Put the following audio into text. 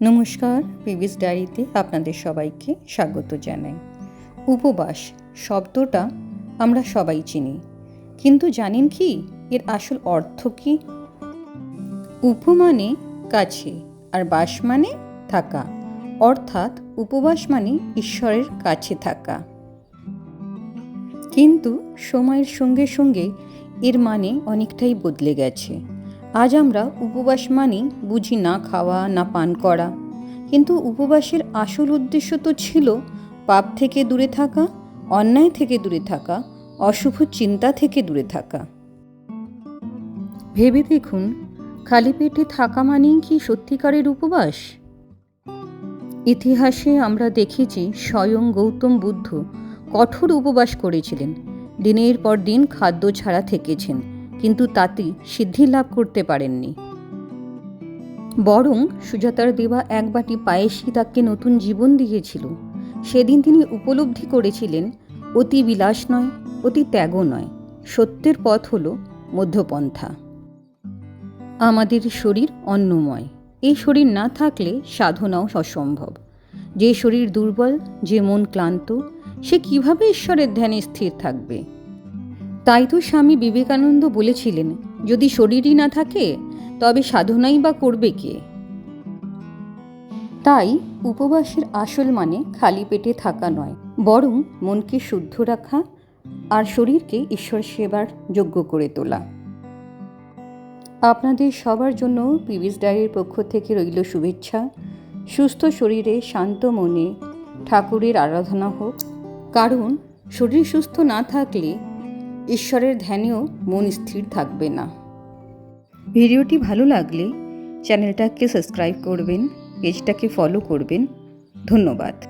নমস্কার পিবিস ডায়েরিতে আপনাদের সবাইকে স্বাগত জানাই। উপবাস শব্দটা আমরা সবাই চিনি, কিন্তু জানেন কি এর আসল অর্থ কি? উপ মানে কাছে আর বাস মানে থাকা, অর্থাৎ উপবাস মানে ঈশ্বরের কাছে থাকা। কিন্তু সময়ের সঙ্গে সঙ্গে এর মানে অনেকটাই বদলে গেছে। আজ আমরা উপবাস মানেই বুঝি না খাওয়া, না পান করা। কিন্তু উপবাসের আসল উদ্দেশ্য তো ছিল পাপ থেকে দূরে থাকা, অন্যায় থেকে দূরে থাকা, অশুভ চিন্তা থেকে দূরে থাকা। ভেবে দেখুন, খালি পেটে থাকা মানেই কি সত্যিকারের উপবাস? ইতিহাসে আমরা দেখেছি স্বয়ং গৌতম বুদ্ধ কঠোর উপবাস করেছিলেন। দিনের পর দিন খাদ্য ছাড়া থেকেছেন। কিন্তু তাতে সিদ্ধি লাভ করতে পারেননি। বরং সুজাতার দেওয়া এক বাটি পায়েসই তাকে নতুন জীবন দিয়েছিল। সেদিন তিনি উপলব্ধি করেছিলেন, অতি বিলাস নয়, অতি ত্যাগও নয়, সত্যের পথ হল মধ্যপন্থা। আমাদের শরীর অন্নময়, এই শরীর না থাকলে সাধনাও অসম্ভব। যে শরীর দুর্বল, যে মন ক্লান্ত, সে কীভাবে ঈশ্বরের ধ্যানে স্থির থাকবে? তাই তো স্বামী বিবেকানন্দ বলেছিলেন, যদি শরীরই না থাকে, তবে সাধনাই বা করবে কে? তাই উপবাসের আসল মানে খালি পেটে থাকা নয়, বরং মনকে শুদ্ধ রাখা আর শরীরকে ঈশ্বর সেবার যোগ্য করে তোলা। আপনাদের সবার জন্য পিবিস ডায়ের পক্ষ থেকে রইল শুভেচ্ছা। সুস্থ শরীরে, শান্ত মনে ঠাকুরের আরাধনা হোক, কারণ শরীর সুস্থ না থাকলে ঈশ্বরের ধ্যানেও মন স্থির থাকবে না। ভিডিওটি ভালো লাগলে চ্যানেলটাকে সাবস্ক্রাইব করবেন, পেজটাকে ফলো করবেন। ধন্যবাদ।